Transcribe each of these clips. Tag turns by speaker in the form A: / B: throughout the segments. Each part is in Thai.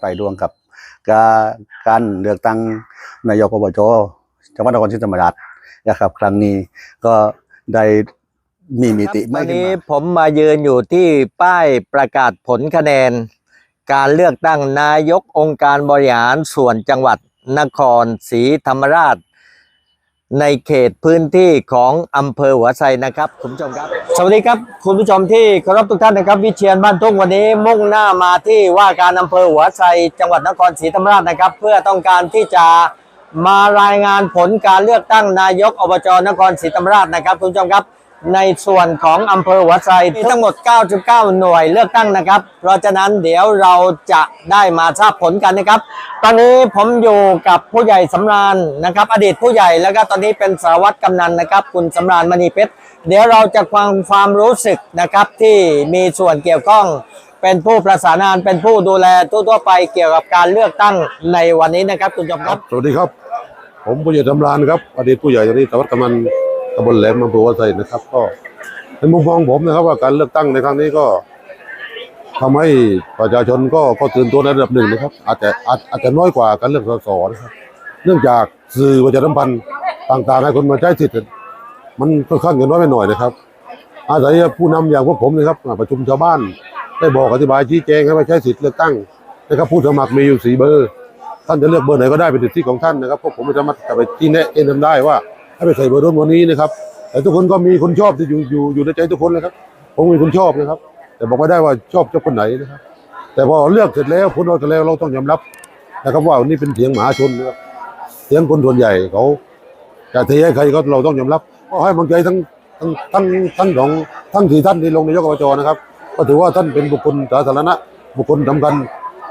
A: ไปดวงกับการการเลือกตั้งนายกอบจจังหวัดนครศรีธรรมราชนะครับ ครั้งนี้ก็ได้มีมิติ
B: วั
A: ไม่
B: น
A: ขึ้น
B: นี้
A: มา
B: ผมมายืนอยู่ที่ป้ายประกาศผลคะแนน การเลือกตั้งนายกองค์การบริหารส่วนจังหวัดนครศรีธรรมราช ในเขตพื้นที่ของอำเภอหัวไซนะครับคุณผู้ชมครับ สวัสดีครับคุณผู้ชมที่เคารพทุกท่านนะครับ วิเชียนบ้านทุ่งวันนี้มุ่งหน้ามาที่ว่าการอำเภอหัวไซจังหวัดนครศรีธรรมราชนะครับ เพื่อต้องการที่จะมารายงานผลการเลือกตั้งนายกอบจนครศรีธรรมราชนะครับคุณผู้ชมครับ ในส่วนของอำเภอหัวไซมีทั้งหมด 99 หน่วยเลือกตั้งนะครับ เพราะฉะนั้นเดี๋ยวเราจะได้มาทราบผลกันนะครับ ตอนนี้ผมอยู่กับผู้ใหญ่สำราญนะครับ อดีตผู้ใหญ่แล้วก็ตอนนี้เป็นสารวัตรกำนันนะครับ คุณสำราญมณีเพชร เดี๋ยวเราจะฟังความรู้สึกนะครับที่มีส่วนเกี่ยวข้อง เป็นผู้ประสานงานเป็นผู้ดูแลทั่วๆไปเกี่ยวกับการเลือกตั้งในวันนี้นะครับคุณผู้ชมครับ
C: สวัสดีครับ ผมผู้ใหญ่ทำรานครับ อดีตผู้ใหญ่ตอนนี้สวัสดิ์กำนัน ตำบลแหลมอำเภอวัดไซนะครับ ก็ในมุมมองผมนะครับ ว่าการเลือกตั้งในครั้งนี้ก็ทำให้ประชาชนก็ก็ตื่นตัวในระดับหนึ่งนะครับ อาจจะอาจอาจจะน้อยกว่าการเลือกสสนะครับเนื่องจากสื่อประชาสัมพันธ์ต่างๆให้คนมาใช้สิทธิ์มันค่อนข้างจะน้อยไปหน่อยนะครับ อาศัยผู้นำอย่างพวกผมนะครับประชุมชาวบ้าน ได้บอกอธิบายชี้แจงให้มาใช้สิทธิ์เลือกตั้งนะครับผู้สมัครมีอยู่สี่เบอร์ ท่านจะเลือกเบอร์ไหนก็ได้เป็นสิทธิของท่านนะครับพราะผมไม่สามารถจะไปที่แนะเอ็นทำได้ว่า ให้ไปใส่เบอร์โน้นเบอร์นี้นะครับ แต่ทุกคนก็มีคนชอบที่อยู่อยู่อยู่ในใจทุกคนนะครับผมมีคนชอบนะครับ แต่บอกไม่ได้ว่าชอบชอบคนไหนนะครับ แต่พอเลือกเสร็จแล้วผลออกเสร็จแล้วเราต้องยอมรับนะครับว่านี่เป็นเสียงหมหาชนนะครับเสียงคนส่วนใหญ่เขาจะเทให้ใครก็เราต้องยอมรับก็ให้กำลังใจทั้งทั้งทั้งทั้งสองทั้งสี่ท่านที่ลงนายกอบจนะครับ ก็ถือว่าท่านเป็นบุคคลสาธารณะบุคคลสำคัญ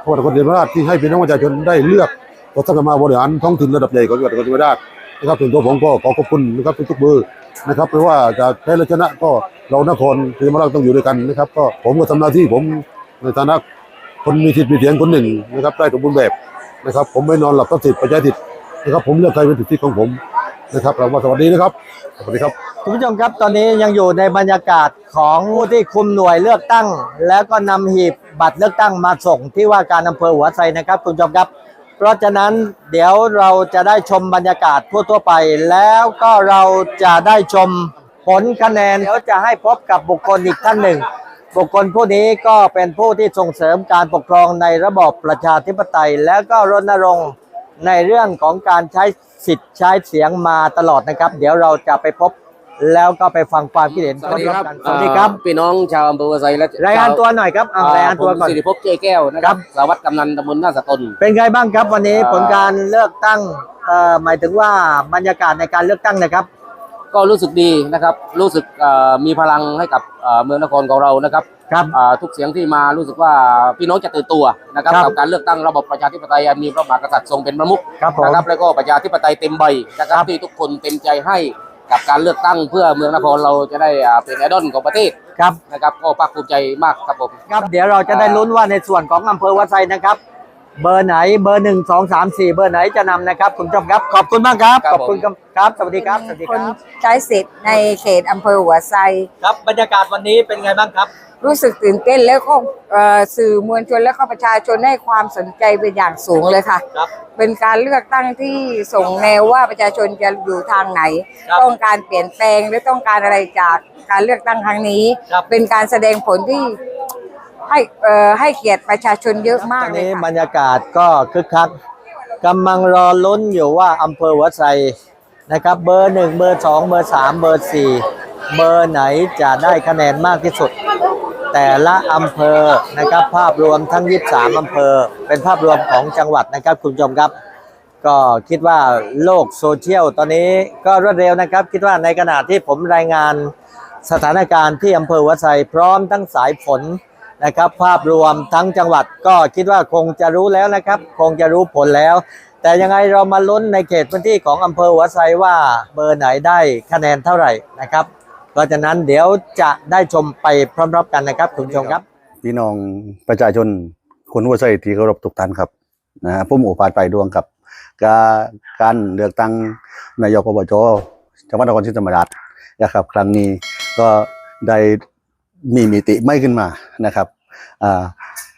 C: จังหวัดนครศรีธราชที่ให้พี่น้องประชาชนได้เลือกตัวตั้งมาบริหารท้องถิ่นระดับใหญ่ของจังหวัดนครศรีธรรมราช นะครับส่วนตัวผมก็ขอขอบคุณนะครับทุกๆเบอร์นะครับไม่ว่าจะแพ้หรือชนะก็เรานครศรีธรรมราชต้องอยู่ด้วยกันนะครับ ก็ผมก็ทำหน้าที่ผมในฐานะคนมีสิทธิ์มีเสียงคนหนึ่งนะครับได้สมบูรณ์แบบนะครับ ผมไม่นอนหลับต้องสิทธิ์ประชาธิปนะครับผมเลือกใครเป็นสิทธิของผมนะครับเรามาสวัสดีนะครับสวัสดีครับ
B: คุณผู้ชมครับตอนนี้ยังอยู่ในบรรยากาศของผู้ที่คุมหน่วยเลือกตั้ง แล้วก็นำหีบบัตรเลือกตั้งมาส่งที่ว่าการอำเภอหัวไซนะครับคุณผู้ชมครับ เพราะฉะนั้นเดี๋ยวเราจะได้ชมบรรยากาศทั่วๆไป แล้วก็เราจะได้ชมผลคะแนนเดี๋ยวจะให้พบกับบุคคลอีกท่านหนึ่ง บุคคลผู้นี้ก็เป็นผู้ที่ส่งเสริมการปกครองในระบอบประชาธิปไตย แล้วก็รณรงค์ในเรื่องของการใช้สิทธิ์ใช้เสียงมาตลอดนะครับ เดี๋ยวเราจะไปพบ แล้วก็ไปฟังความคิดเห็น
D: สวัสดีครับ
B: กันสวัสดีครับ
D: อ่าพี่น้องชาวอำเภอวัวไซและ
B: รายงานตัวหน่อยครับอ่ารายงานตัว
D: ผม
B: ก่อน
D: สิริภพเจ้แก้วนะครับสารวัตรกำนันตำบลหน้าสตน
B: เป็นไงบ้างครับวันนี้
D: อ่า
B: ผลการเลือกตั้งเอ่อหมายถึงว่าบรรยากาศในการเลือกตั้งนะครับ
D: ก็รู้สึกดีนะครับ รู้สึกเอ่อมีพลังให้กับเอ่อเมืองนครของเรานะครับ
B: ครับ
D: อ่าทุกเสียงที่มารู้สึกว่าพี่น้องจะตื่นตัวนะครับ
B: ครับ
D: กับการเลือกตั้งระบบประชาธิปไตยอันมีพระมหากษัตริย์ทรงเป็นประมุข
B: ครับผม
D: นะครับแล้วก็ประชาธิปไตยเต็มใบนะครับที่ทุกคนเต็มใจให้ กับการเลือกตั้งเพื่อเมืองนครเราจะได้อ่าเป็นไอดอลของประเทศ
B: ครับ
D: นะครับก็ภาคภูมิใจมากครับผม
B: ครับเดี๋ยวเราจะได้ลุ้นว่าในส่วนของอำเภอวัดไซนะครับ เบอร์ไหนเบอร์หนึ่งสองสามสี่เบอร์ไหนจะนำนะครับคุณผู้ชมครับขอบคุณมากครับ
D: ครับ
B: ขอบคุณครับครับสวัสดีครับสวัสดี
E: ค
B: ครั
E: น
B: บ
E: ใช้สิทธิ์ในเขตอำเภอหัวไซ
B: ครับบรรยากาศวันนี้เป็นไงบ้างครับ
E: รู้สึกตื่นเต้นแล้วก็เอ่อสื่อมวลชนและก็ประชาชนให้ความสนใจเป็นอย่างสูงเลยค่ะ
B: ครับ
E: เป็นการเลือกตั้งที่ส่งแนวว่าประชาชนจะอยู่ทางไหน
B: ครับ
E: ต้องการเปลี่ยนแปลงหรือต้องการอะไรจากการเลือกตั้งครั้งนี้
B: ครับ
E: เป็นการแสดงผลที่ให้เอ่อให้เกียรติประชาชนเยอะมา
B: ต
E: ก
B: อน
E: เลย
B: นี้บร
E: ค่ะ
B: รยากาศก็คึกคักกำลังรอลุ้นอยู่ว่าอำเภอวัดไซนะครับ เบอร์หนึ่งเบอร์สองเบอร์สามเบอร์สี่ เบอร์ไหนจะได้คะแนนมากที่สุด แต่ละอำเภอนะครับภาพรวมทั้ง 23อำเภอ เป็นภาพรวมของจังหวัดนะครับคุณผู้ชมครับ ก็คิดว่าโลกโซเชียลตอนนี้ก็รวดเร็วนะครับ คิดว่าในขณะที่ผมรายงานสถานการณ์ที่อำเภอวัดไซพร้อมทั้งสายฝนนะครับ ภาพรวมทั้งจังหวัดก็คิดว่าคงจะรู้แล้วนะครับ คงจะรู้ผลแล้ว แต่ยังไงเรามาลุ้นในเขตพื้นที่ของอำเภอหัวไซว่าเบอร์ไหนได้คะแนนเท่าไหร่นะครับ เพราะฉะนั้นเดี๋ยวจะได้ชมไปพร้อมๆกันนะครับคุณผู้ชมครับ
A: พี่น้องประชาชนคนหัวใจที่เคารพทุกท่านครับนะฮะผมโอภาสไปดวงกับการการเลือกตั้งนายกอบจจังหวัดนครศรีธรรมราชนะครับ ครั้งนี้ก็ได้มีมิติไม่ขึ้นมานะครับอ่า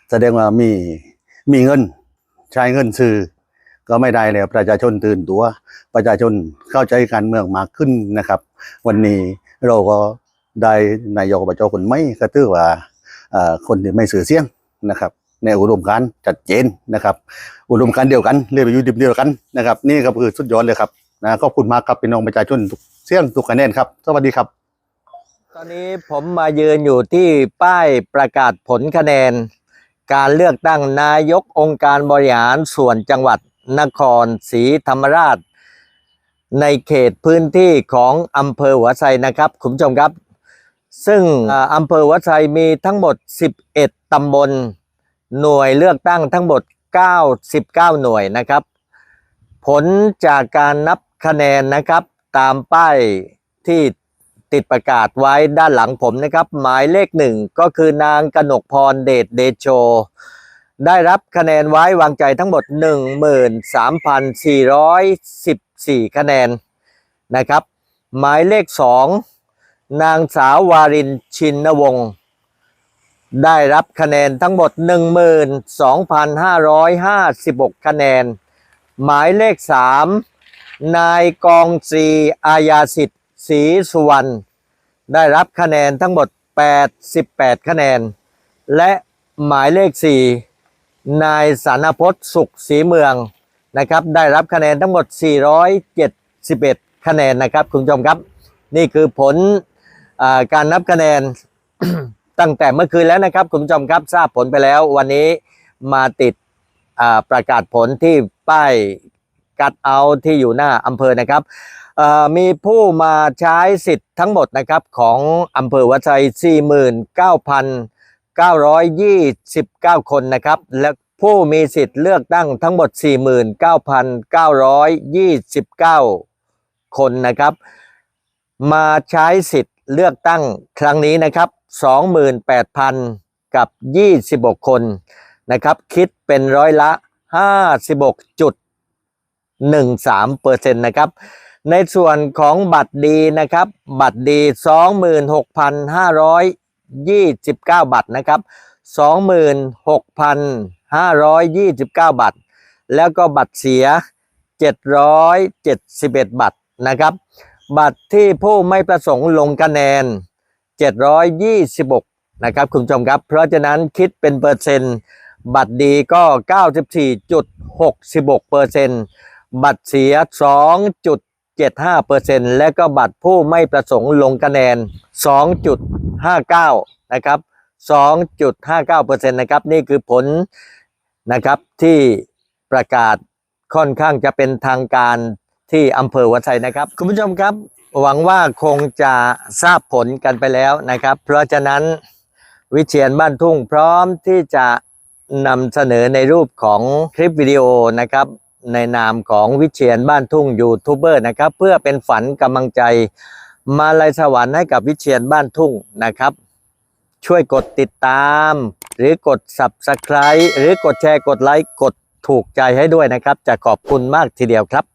A: แสดงว่ามีมีเงินใช้เงินซื้อก็ไม่ได้แล้วประชาชนตื่นตัวประชาชนเข้าใจการเมืองมากขึ้นนะครับ วันนี้ เราก็ได้นายกอบจคนไม่ก็ถือว่าคนที่ไม่สื่อเสียงนะครับ ในอุดมการณ์ชัดเจนนะครับ อุดมการเดียวกันเรียกไปอยู่ดิบเดียวกันนะครับ นี่ก็คือสุดยอดเลยครับนะขอบคุณมากครับพี่น้องประชาชนทุกเสียงทุกคะแนนครับ สวัสดีครับ
B: ตอนนี้ผมมายืนอยู่ที่ป้ายประกาศผลคะแนน การเลือกตั้งนายกองค์การบริหารส่วนจังหวัดนครศรีธรรมราช ในเขตพื้นที่ของอำเภอหัวไซนะครับคุณผู้ชมครับ ซึ่งอำเภอหัวไซมีทั้งหมด 11 ตำบล หน่วยเลือกตั้งทั้งหมด 99 หน่วยนะครับ ผลจากการนับคะแนนนะครับตามป้ายที่ติดประกาศไว้ด้านหลังผมนะครับ หมายเลขหนึ่งก็คือนางกนกพรเดชเดโช ได้รับคะแนนไว้วางใจทั้งหมด 14 คะแนนนะครับ หมายเลขสองนางสาววารินชินวงศ์ได้รับคะแนนทั้งหมด 12,556 คะแนน หมายเลขสามนายกองศรีอาญาสิทธิ์ศรีสุวรรณได้รับคะแนนทั้งหมด 88 คะแนน และหมายเลขสี่นายสานพจน์สุขศรีเมือง นะครับได้รับคะแนนทั้งหมด 471 คะแนนนะครับคุณผู้ชมครับ นี่คือผลอการนับคะแนนตั้งแต่เมื่อคืนแล้วนะครับคุณผู้ชมครับทราบผลไปแล้ววันนี้มาติดประกาศผลที่ป้ายกัดเอาที่อยู่หน้าอำเภอนะครับมีผู้มาใช้สิทธิ์ทั้งหมดนะครับของอำเภอวัดไซ49,929 คนนะครับ และ ผู้มีสิทธิ์เลือกตั้งทั้งหมด 49,929 คนนะครับ มาใช้สิทธิ์เลือกตั้งครั้งนี้นะครับ 28,000 กับ 26 คนนะครับ คิดเป็นร้อยละ 56.13เปอร์เซ็นต์นะครับ ในส่วนของบัตรดีนะครับ บัตรดี 26,529 บัตรนะครับ 529บัตรแล้วก็บัตรเสีย 771บัตรนะครับ บัตรที่ผู้ไม่ประสงค์ลงคะแนน 726 นะครับคุณผู้ชมครับ เพราะฉะนั้นคิดเป็นเปอร์เซ็นต์ บัตรดีก็ 94.66เปอร์เซ็นต์บัตรเสีย 2.75เปอร์เซ็นต์และก็บัตรผู้ไม่ประสงค์ลงคะแนน 2.59 นะครับ 2.59เปอร์เซ็นต์นะครับ นี่คือผล นะครับที่ประกาศค่อนข้างจะเป็นทางการที่อำเภอวัดไซนะครับ คุณผู้ชมครับหวังว่าคงจะทราบผลกันไปแล้วนะครับ เพราะฉะนั้นวิเชียนบ้านทุ่งพร้อมที่จะนำเสนอในรูปของคลิปวิดีโอนะครับ ในนามของวิเชียนบ้านทุ่งยูทูบเบอร์นะครับ เพื่อเป็นฝันกำลังใจมาลายสวรรค์ให้กับวิเชียนบ้านทุ่งนะครับ ช่วยกดติดตาม หรือกด subscribe หรือกดแชร์กดไลค์กดถูกใจให้ด้วยนะครับ จะขอบคุณมากทีเดียวครับ